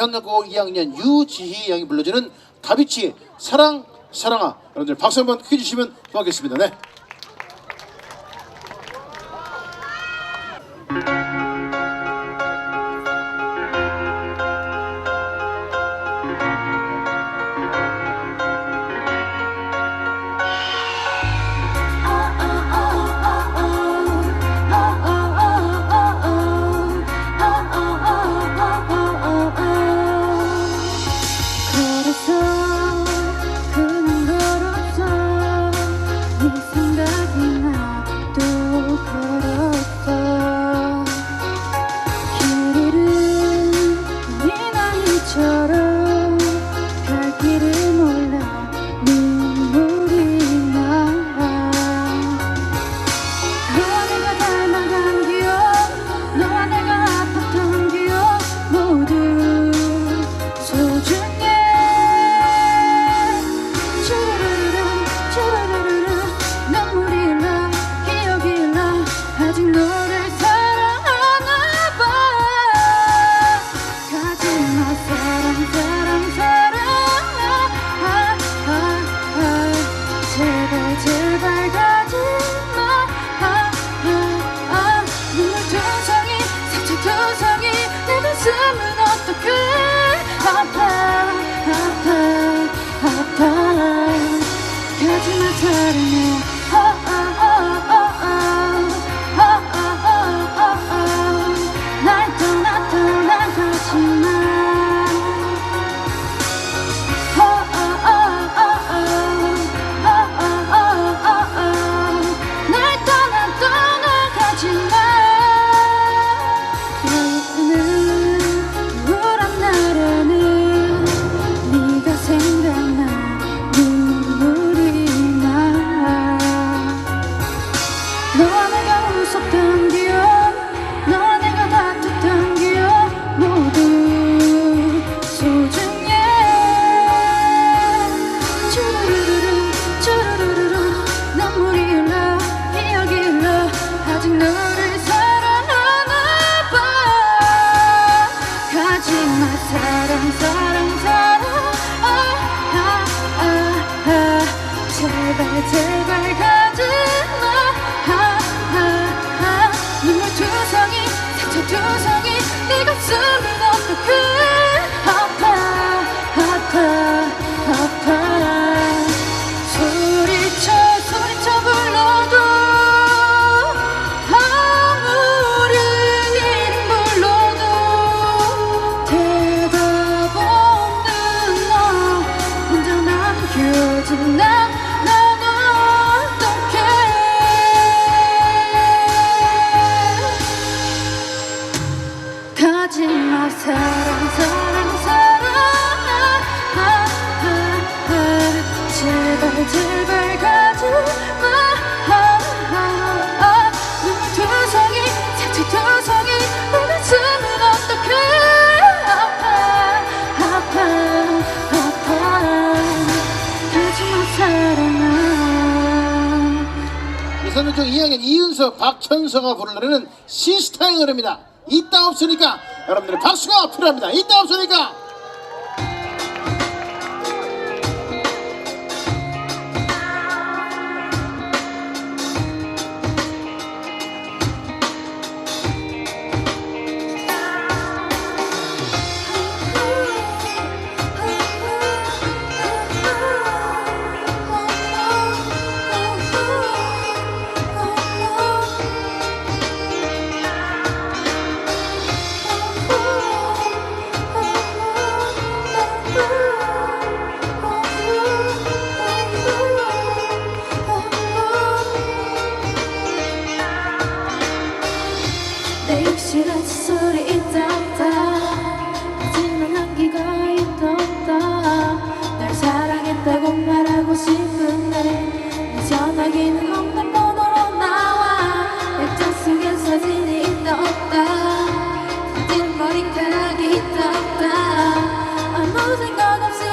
대산고학 2학년 유지희 양이 불러주는 다비치 사랑 사랑아 여러분들 박수 한번 크게 주시면 고맙겠습니다 네. 2학년 이은석, 박천서가 부를 노래는 시스타의 노래입니다. 있다 없으니까 여러분들의 박수가 필요합니다. 있다 없으니까 I'm losing all of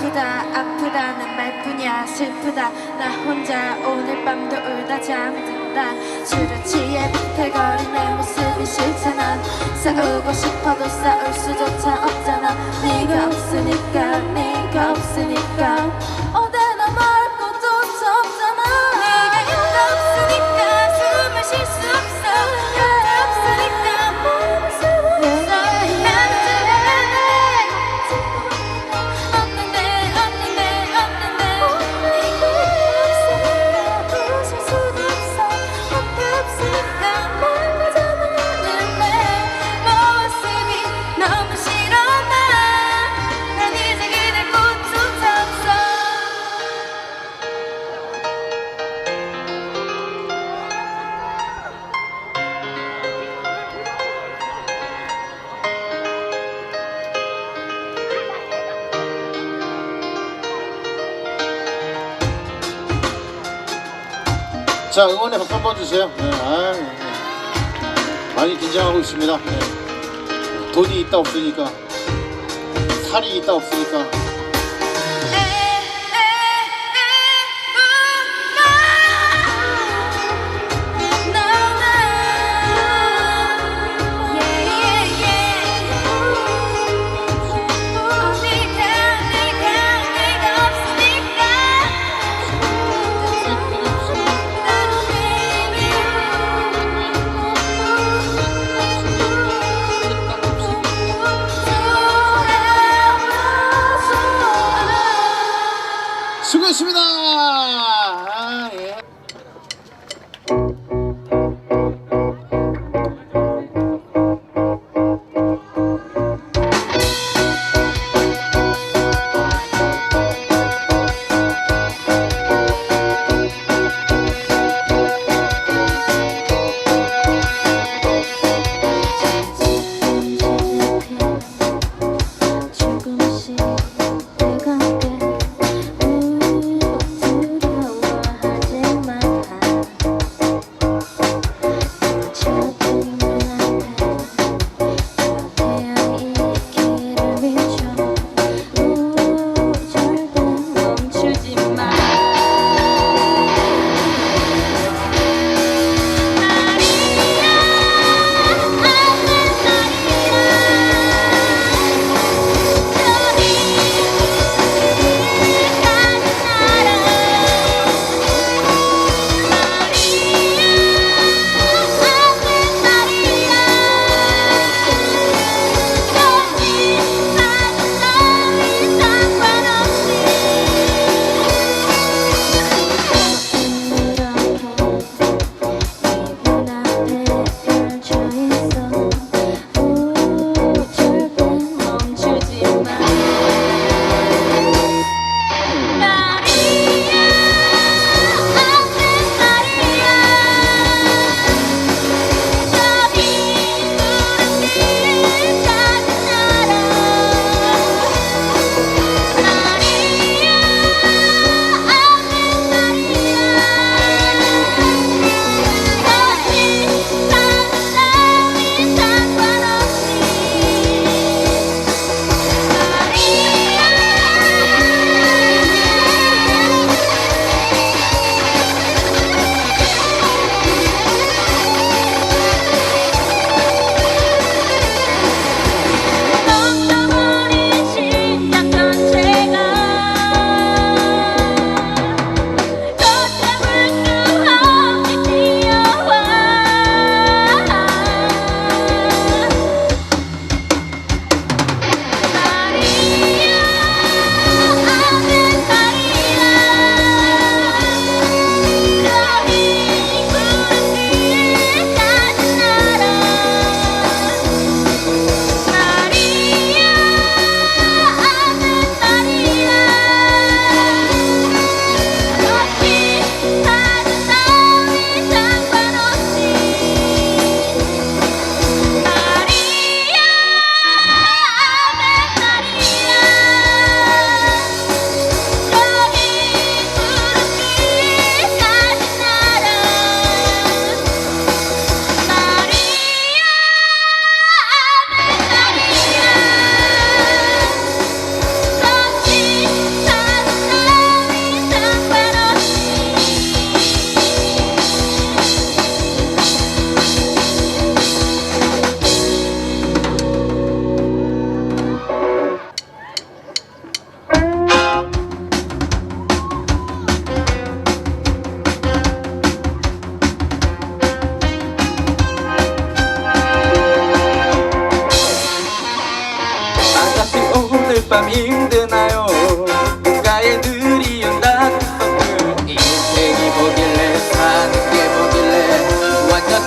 아프다 아프다는 말뿐이야. 슬프다. 나 혼자 오늘 밤도 울다 잠든다. 술에 취해 비틀거린 내 모습이 싫잖아. 싸우고 싶어도 싸울 수조차 없잖아. 네가 없으니까 네가 없으니까 자 응원의 박수 한번 주세요. 네, 아유, 네. 많이 긴장하고 있습니다. 네. 돈이 있다 없으니까 살이 있다 없으니까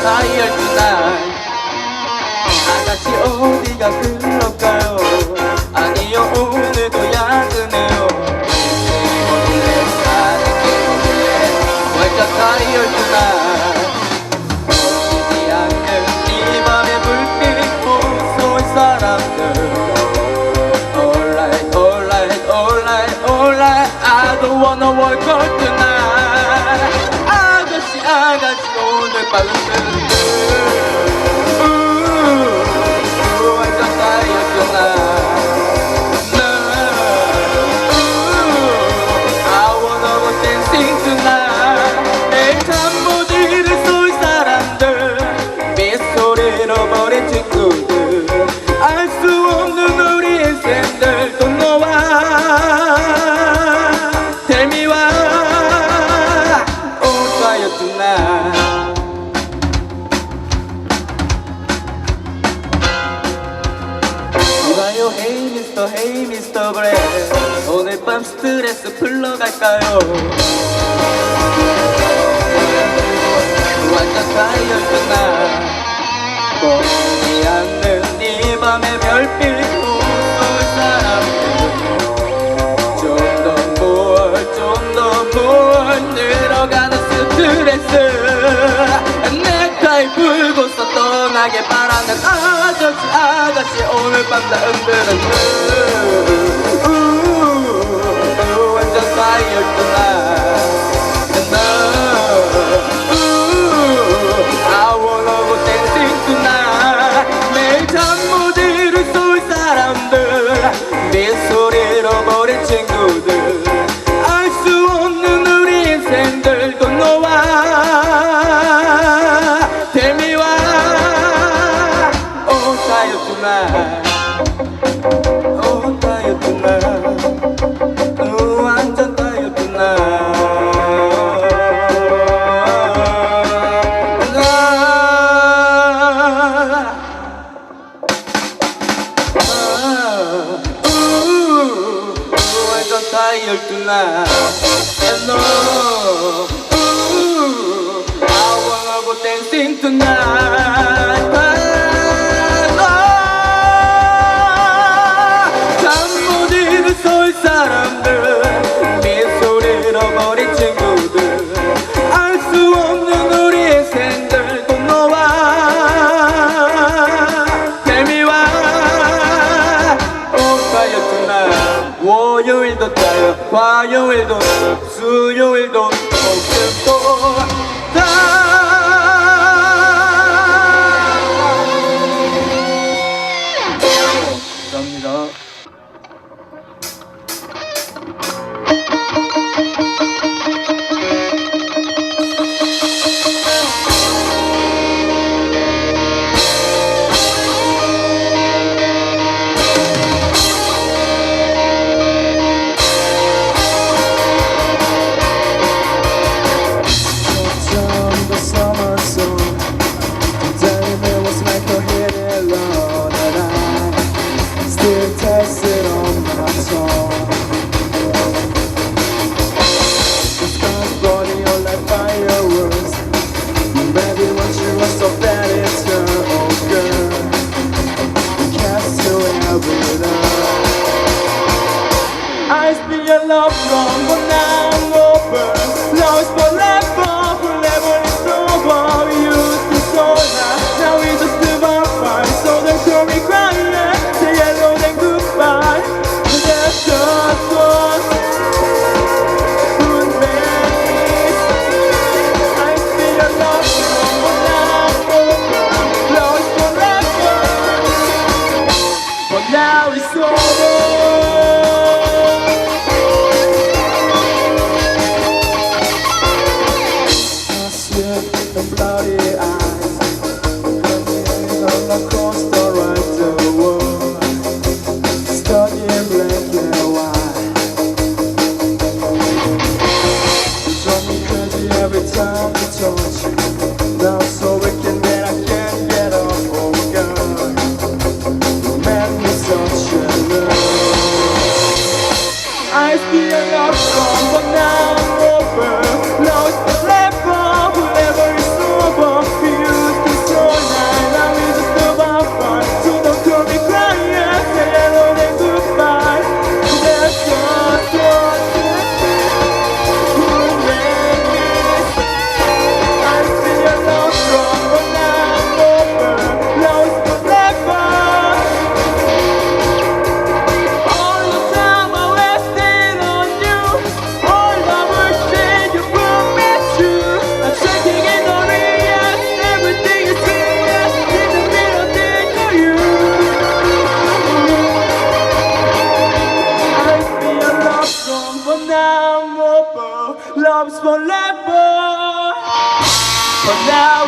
나이 열두 살 아가씨 어디가 그럴까요? 진하게 바라는 아저씨 아저씨 오늘 밤 다 흔들어 그, 그, 그, 완전 파이였구나 화요일도 수요일도 목요일도 love's forever. now.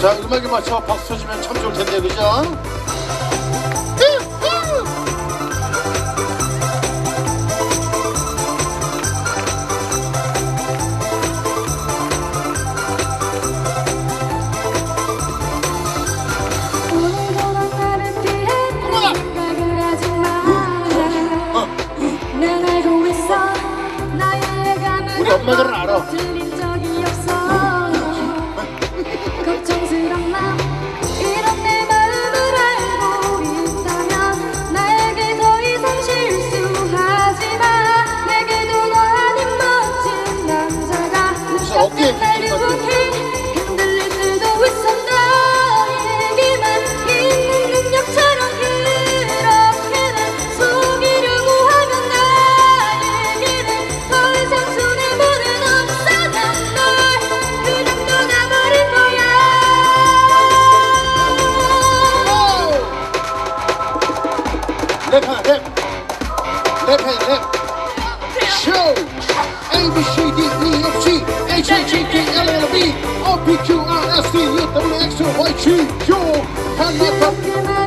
자 음악에 맞춰 박수 쳐주면 참 좋을 텐데 그죠? Left hand, left. Left hand, left. Show. A, B, C, D, E, F, G, H, H, E, K, L, L, B, O, P, Q, R, S, T, U, W, X, Y, G, yo. Hand, left, up.